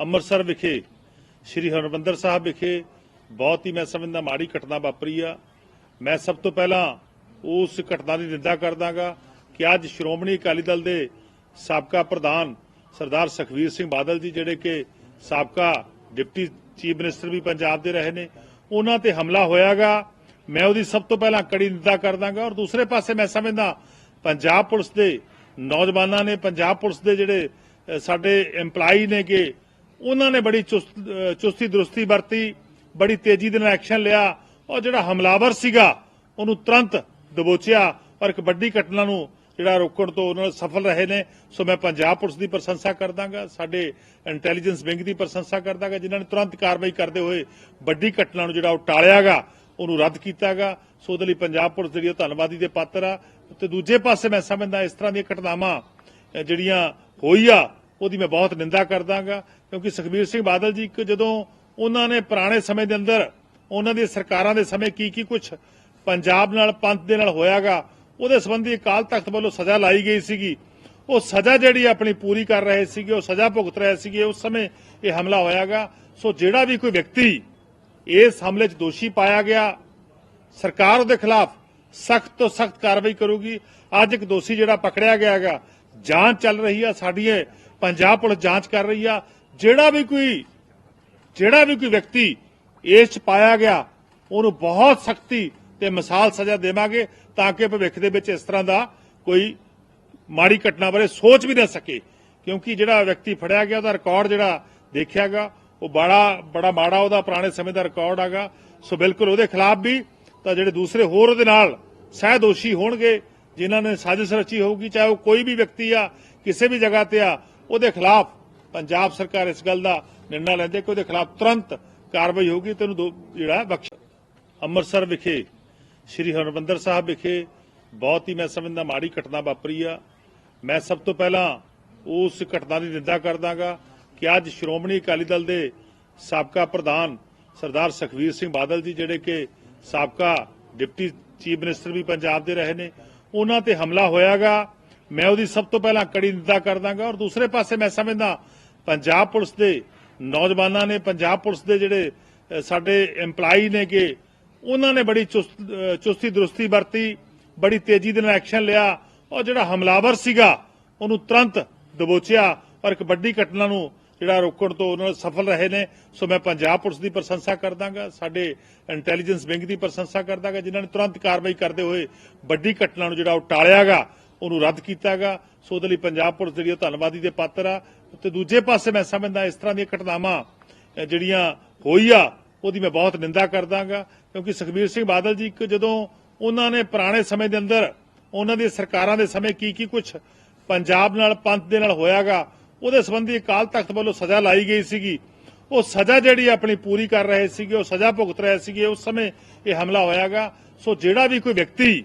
ਅੰਮ੍ਰਿਤਸਰ ਵਿਖੇ, ਸ੍ਰੀ ਹਰਿਮੰਦਰ ਸਾਹਿਬ ਵਿਖੇ ਬਹੁਤ ਹੀ ਮੈਂ ਸਮਝਦਾ ਮਾੜੀ ਘਟਨਾ ਵਾਪਰੀ ਆ। ਮੈਂ ਸਭ ਤੋਂ ਪਹਿਲਾਂ ਉਸ ਘਟਨਾ ਦੀ ਨਿੰਦਾ ਕਰਦਾਗਾ ਕਿ ਅੱਜ ਸ਼੍ਰੋਮਣੀ ਅਕਾਲੀ ਦਲ ਦੇ ਸਾਬਕਾ ਪ੍ਰਧਾਨ ਸਰਦਾਰ ਸੁਖਵੀਰ ਸਿੰਘ ਬਾਦਲ ਜੀ ਜਿਹੜੇ ਕਿ ਸਾਬਕਾ ਡਿਪਟੀ ਚੀਫ ਮਿਨਿਸਟਰ ਵੀ ਪੰਜਾਬ ਦੇ ਰਹੇ ਨੇ, ਉਹਨਾਂ ਤੇ ਹਮਲਾ ਹੋਇਆਗਾ ਮੈਂ ਉਹਦੀ ਸਭ ਤੋਂ ਪਹਿਲਾਂ ਕੜੀ ਨਿੰਦਾ ਕਰਦਾਗਾ ਔਰ ਦੂਸਰੇ ਪਾਸੇ ਮੈਂ ਸਮਝਦਾ ਪੰਜਾਬ ਪੁਲਿਸ ਦੇ ਨੌਜਵਾਨਾਂ ਨੇ, ਪੰਜਾਬ ਪੁਲਿਸ ਦੇ ਜਿਹੜੇ ਸਾਡੇ EMPLOYE ਨੇ ਕਿ ਉਹਨਾਂ ਨੇ ਬੜੀ ਚੁਸਤੀ ਦਰੁਸਤੀ ਵਰਤੀ, ਬੜੀ ਤੇਜ਼ੀ ਦੇ ਨਾਲ ਐਕਸ਼ਨ ਲਿਆ। ਔਰ ਜਿਹੜਾ ਹਮਲਾਵਰ ਸੀਗਾ, ਉਹਨੂੰ ਤੁਰੰਤ ਦਬੋਚਿਆ ਔਰ ਇੱਕ ਵੱਡੀ ਘਟਨਾ ਨੂੰ ਜਿਹੜਾ ਰੋਕਣ ਤੋਂ ਉਹਨਾਂ ਸਫਲ ਰਹੇ ਨੇ। ਸੋ ਮੈਂ ਪੰਜਾਬ ਪੁਲਿਸ ਦੀ ਪ੍ਰਸ਼ੰਸਾ ਕਰਦਾਗਾ, ਸਾਡੇ ਇੰਟੈਲੀਜੈਂਸ ਵਿੰਗ ਦੀ ਪ੍ਰਸ਼ੰਸਾ ਕਰਦਾਗਾ, ਜਿਨ੍ਹਾਂ ਨੇ ਤੁਰੰਤ ਕਾਰਵਾਈ ਕਰਦੇ ਹੋਏ ਵੱਡੀ ਘਟਨਾ ਨੂੰ ਜਿਹੜਾ ਉਹ ਟਾਲਿਆਗਾ, ਉਹਨੂੰ ਰੱਦ ਕੀਤਾਗਾ। ਸੋ ਉਹਦੇ ਲਈ ਪੰਜਾਬ ਪੁਲਿਸ ਜਿਹੜੀ ਉਹ ਧੰਨਵਾਦੀ ਦੇ ਪਾਤਰ ਆ। ਤੇ ਦੂਜੇ ਪਾਸੇ ਮੈਂ ਸਮਝਦਾ ਇਸ ਤਰ੍ਹਾਂ ਦੀਆਂ ਘਟਨਾਵਾਂ ਜਿਹੜੀਆਂ ਹੋਈ ਆ ਉਹਦੀ ਮੈਂ ਬਹੁਤ ਨਿੰਦਾ ਕਰਦਾਗਾ, ਕਿਉਂਕਿ ਸੁਖਬੀਰ ਸਿੰਘ ਬਾਦਲ ਜੀ ਜਦੋਂ ਉਹਨਾਂ ਨੇ ਪੁਰਾਣੇ ਸਮੇਂ ਦੇ ਅੰਦਰ ਉਹਨਾਂ ਦੀ ਸਰਕਾਰਾਂ ਦੇ ਸਮੇਂ ਕੀ ਕੀ ਕੁਝ ਪੰਜਾਬ ਨਾਲ, ਪੰਥ ਦੇ ਨਾਲ ਹੋਇਆਗਾ, ਉਹਦੇ ਸੰਬੰਧੀ ਅਕਾਲ ਤਖਤ ਵੱਲੋਂ ਸਜ਼ਾ ਲਾਈ ਗਈ ਸੀਗੀ। ਉਹ ਸਜ਼ਾ ਜਿਹੜੀ ਆਪਣੀ ਪੂਰੀ ਕਰ ਰਹੇ ਸੀਗੇ, ਉਹ ਸਜ਼ਾ ਭੁਗਤ ਰਹੇ ਸੀਗੇ, ਉਸ ਸਮੇਂ ਇਹ ਹਮਲਾ ਹੋਇਆਗਾ। ਸੋ ਜਿਹੜਾ ਵੀ ਕੋਈ ਵਿਅਕਤੀ ਇਸ ਹਮਲੇ 'ਚ ਦੋਸ਼ੀ ਪਾਇਆ ਗਿਆ, ਸਰਕਾਰ ਉਹਦੇ ਖਿਲਾਫ ਸਖਤ ਤੋਂ ਸਖਤ ਕਾਰਵਾਈ ਕਰੂਗੀ। ਅੱਜ ਇੱਕ ਦੋਸ਼ੀ ਜਿਹੜਾ ਪਕੜਿਆ ਗਿਆ ਹੈਗਾ ਜਾਂਚ ਚੱਲ ਰਹੀ ਆ ਸਾਡੀ ਪੰਜਾਬ ਪੁਲਿਸ ਜਾਂਚ ਕਰ ਰਹੀ ਆ। ਜਿਹੜਾ ਵੀ ਕੋਈ, ਜਿਹੜਾ ਵੀ ਕੋਈ ਵਿਅਕਤੀ ਇਸ ਚ ਪਾਇਆ ਗਿਆ, ਉਹਨੂੰ ਬਹੁਤ ਸਖਤੀ ਤੇ ਮਿਸਾਲ ਸਜ਼ਾ ਦੇਵਾਂਗੇ ਤਾਂ ਕਿ ਭਵਿੱਖ ਦੇ ਵਿੱਚ ਇਸ ਤਰ੍ਹਾਂ ਦਾ ਕੋਈ ਮਾੜੀ ਘਟਨਾ ਬਾਰੇ ਸੋਚ ਵੀ ਨਾ ਸਕੇ। ਕਿਉਂਕਿ ਜਿਹੜਾ ਵਿਅਕਤੀ ਫੜਿਆ ਗਿਆ, ਉਹਦਾ ਰਿਕਾਰਡ ਜਿਹੜਾ ਦੇਖਿਆਗਾ ਉਹ ਬੜਾ ਬੜਾ ਮਾੜਾ ਉਹਦਾ, ਪੁਰਾਣੇ ਸਮੇਂ ਦਾ ਰਿਕਾਰਡ ਹੈਗਾ। ਸੋ ਬਿਲਕੁਲ ਉਹਦੇ ਖਿਲਾਫ ਵੀ ਤਾਂ ਜਿਹੜੇ ਦੂਸਰੇ ਹੋਰ ਉਹਦੇ ਨਾਲ ਸਹਿ ਦੋਸ਼ੀ ਹੋਣਗੇ, ਜਿਨ੍ਹਾਂ ਨੇ ਸਾਜ਼ਿਸ਼ ਰਚੀ ਹੋਊਗੀ, ਚਾਹੇ ਉਹ ਕੋਈ ਵੀ ਵਿਅਕਤੀ ਆ, ਕਿਸੇ ਵੀ ਜਗ੍ਹਾ ਤੇ ਆ ਉਹਦੇ ਖਿਲਾਫ ਪੰਜਾਬ ਸਰਕਾਰ ਇਸ ਗੱਲ ਦਾ ਨਿਰਣਾ ਲੈਂਦੇ ਕਿ ਉਹਦੇ ਖਿਲਾਫ ਤੁਰੰਤ ਕਾਰਵਾਈ ਹੋਊਗੀ ਤੇ ਉਹਨੂੰ ਜਿਹੜਾ ਬਖਸ਼ ਅੰਮ੍ਰਿਤਸਰ ਵਿਖੇ, ਸ੍ਰੀ ਹਰਿਮੰਦਰ ਸਾਹਿਬ ਵਿਖੇ ਬਹੁਤ ਹੀ ਮੈਂ ਸਮਝਦਾ ਮਾੜੀ ਘਟਨਾ ਵਾਪਰੀ ਆ। ਮੈਂ ਸਭ ਤੋਂ ਪਹਿਲਾਂ ਉਸ ਘਟਨਾ ਦੀ ਨਿੰਦਾ ਕਰਦਾਗਾ ਕਿ ਅੱਜ ਸ਼੍ਰੋਮਣੀ ਅਕਾਲੀ ਦਲ ਦੇ ਸਾਬਕਾ ਪ੍ਰਧਾਨ ਸਰਦਾਰ ਸੁਖਵੀਰ ਸਿੰਘ ਬਾਦਲ ਜੀ ਜਿਹੜੇ ਕਿ ਸਾਬਕਾ ਡਿਪਟੀ ਚੀਫ ਮਿਨਿਸਟਰ ਵੀ ਪੰਜਾਬ ਦੇ ਰਹੇ ਨੇ, ਉਹਨਾਂ ਤੇ ਹਮਲਾ ਹੋਇਆਗਾ। ਮੈਂ ਉਹਦੀ ਸਭ ਤੋਂ ਪਹਿਲਾਂ ਕੜੀ ਨਿੰਦਾ ਕਰਦਾਗਾ ਔਰ ਦੂਸਰੇ ਪਾਸੇ ਮੈਂ ਸਮਝਦਾ ਪੰਜਾਬ ਪੁਲਿਸ ਦੇ ਨੌਜਵਾਨਾਂ ਨੇ, ਪੰਜਾਬ ਪੁਲਿਸ ਦੇ ਜਿਹੜੇ ਸਾਡੇ EMPLOYE ਨੇ ਕਿ ਉਹਨਾਂ ਨੇ ਬੜੀ ਚੁਸਤੀ ਦਰੁਸਤੀ ਵਰਤੀ, ਬੜੀ ਤੇਜ਼ੀ ਦੇ ਨਾਲ ਐਕਸ਼ਨ ਲਿਆ ਔਰ ਜਿਹੜਾ ਹਮਲਾਵਰ ਸੀਗਾ ਉਹਨੂੰ ਤੁਰੰਤ ਦਬੋਚਿਆ ਔਰ ਇੱਕ ਵੱਡੀ ਘਟਨਾ ਨੂੰ ਜਿਹੜਾ ਰੋਕਣ ਤੋਂ ਉਹਨਾਂ ਸਫਲ ਰਹੇ ਨੇ। ਸੋ ਮੈਂ ਪੰਜਾਬ ਪੁਲਿਸ ਦੀ ਪ੍ਰਸ਼ੰਸਾ ਕਰਦਾਗਾ ਸਾਡੇ ਇੰਟੈਲੀਜੈਂਸ ਵਿੰਗ ਦੀ ਪ੍ਰਸ਼ੰਸਾ ਕਰਦਾਗਾ ਜਿਨ੍ਹਾਂ ਨੇ ਤੁਰੰਤ ਕਾਰਵਾਈ ਕਰਦੇ ਹੋਏ ਵੱਡੀ ਘਟਨਾ ਨੂੰ ਜਿਹੜਾ ਉਹ ਟਾਲਿਆਗਾ। ਉਹਨੂੰ ਰੱਦ ਕੀਤਾਗਾ। ਸੋ ਉਹਦੇ ਲਈ ਪੰਜਾਬ ਪੁਲਿਸ ਜਿਹੜੀ ਉਹ ਧੰਨਵਾਦੀ ਦੇ ਪਾਤਰ ਆ। ਤੇ ਦੂਜੇ ਪਾਸੇ ਮੈਂ ਸਮਝਦਾ ਇਸ ਤਰ੍ਹਾਂ ਦੀਆਂ ਘਟਨਾਵਾਂ ਜਿਹੜੀਆਂ ਹੋਈ ਆ, ਉਹਦੀ ਮੈਂ ਬਹੁਤ ਨਿੰਦਾ ਕਰਦਾਗਾ। ਕਿਉਂਕਿ ਸੁਖਬੀਰ ਸਿੰਘ ਬਾਦਲ ਜੀ ਇੱਕ ਜਦੋਂ ਉਹਨਾਂ ਨੇ ਪੁਰਾਣੇ ਸਮੇਂ ਦੇ ਅੰਦਰ ਉਹਨਾਂ ਦੀ ਸਰਕਾਰਾਂ ਦੇ ਸਮੇਂ ਕੀ ਕੀ ਕੁਝ ਪੰਜਾਬ ਨਾਲ, ਪੰਥ ਦੇ ਨਾਲ ਹੋਇਆਗਾ, ਉਹਦੇ ਸੰਬੰਧੀ ਅਕਾਲ ਤਖਤ ਵੱਲੋਂ ਸਜ਼ਾ ਲਾਈ ਗਈ ਸੀਗੀ। ਉਹ ਸਜ਼ਾ ਜਿਹੜੀ ਆਪਣੀ ਪੂਰੀ ਕਰ ਰਹੇ ਸੀਗੇ, ਉਹ ਸਜ਼ਾ ਭੁਗਤ ਰਹੇ ਸੀਗੇ, ਉਸ ਸਮੇਂ ਇਹ ਹਮਲਾ ਹੋਇਆਗਾ। ਸੋ ਜਿਹੜਾ ਵੀ ਕੋਈ ਵਿਅਕਤੀ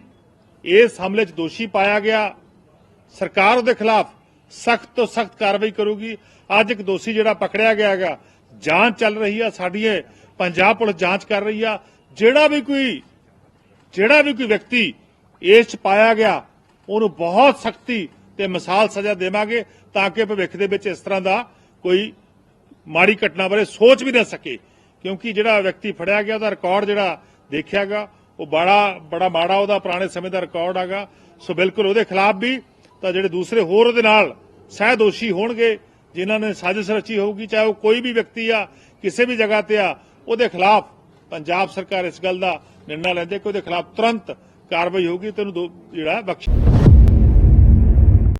ਇਸ ਹਮਲੇ 'ਚ ਦੋਸ਼ੀ ਪਾਇਆ ਗਿਆ। ਸਰਕਾਰ ਉਹਦੇ ਖਿਲਾਫ ਸਖਤ ਤੋਂ ਸਖਤ ਕਾਰਵਾਈ ਕਰੂਗੀ। ਅੱਜ ਇੱਕ ਦੋਸ਼ੀ ਜਿਹੜਾ ਪਕੜਿਆ ਗਿਆ ਹੈਗਾ, ਜਾਂਚ ਚੱਲ ਰਹੀ ਆ, ਸਾਡੀ ਪੰਜਾਬ ਪੁਲਿਸ ਜਾਂਚ ਕਰ ਰਹੀ ਆ। ਜਿਹੜਾ ਵੀ ਕੋਈ, ਜਿਹੜਾ ਵੀ ਕੋਈ ਵਿਅਕਤੀ ਇਸ ਚ ਪਾਇਆ ਗਿਆ, ਉਹਨੂੰ ਬਹੁਤ ਸਖਤੀ ਤੇ ਮਿਸਾਲ ਸਜ਼ਾ ਦੇਵਾਂਗੇ ਤਾਂ ਕਿ ਭਵਿੱਖ ਦੇ ਵਿੱਚ ਇਸ ਤਰ੍ਹਾਂ ਦਾ ਕੋਈ ਮਾੜੀ ਘਟਨਾ ਬਾਰੇ ਸੋਚ ਵੀ ਨਾ ਸਕੇ। ਕਿਉਂਕਿ ਜਿਹੜਾ ਵਿਅਕਤੀ ਫੜਿਆ ਗਿਆ, ਉਹਦਾ ਰਿਕਾਰਡ ਜਿਹੜਾ ਦੇਖਿਆਗਾ ਉਹ ਬੜਾ ਬੜਾ ਮਾੜਾ ਉਹਦਾ ਪੁਰਾਣੇ ਸਮੇਂ ਦਾ ਰਿਕਾਰਡ ਹੈਗਾ। ਸੋ ਬਿਲਕੁਲ ਉਹਦੇ ਖਿਲਾਫ ਵੀ ਤਾਂ ਜਿਹੜੇ ਦੂਸਰੇ ਹੋਰ ਉਹਦੇ ਨਾਲ ਸਹਿ ਦੋਸ਼ੀ ਹੋਣਗੇ, ਜਿਨ੍ਹਾਂ ਨੇ ਸਾਜ਼ਿਸ਼ ਰਚੀ ਹੋਊਗੀ, ਚਾਹੇ ਉਹ ਕੋਈ ਵੀ ਵਿਅਕਤੀ ਆ, ਕਿਸੇ ਵੀ ਜਗ੍ਹਾ ਤੇ ਆ, ਉਹਦੇ ਖਿਲਾਫ ਪੰਜਾਬ ਸਰਕਾਰ ਇਸ ਗੱਲ ਦਾ ਨਿਰਣਾ ਲੈਂਦੇ ਕਿ ਉਹਦੇ ਖਿਲਾਫ ਤੁਰੰਤ ਕਾਰਵਾਈ ਹੋਊਗੀ ਤੇ ਉਹਨੂੰ ਜਿਹੜਾ ਬਖਸ਼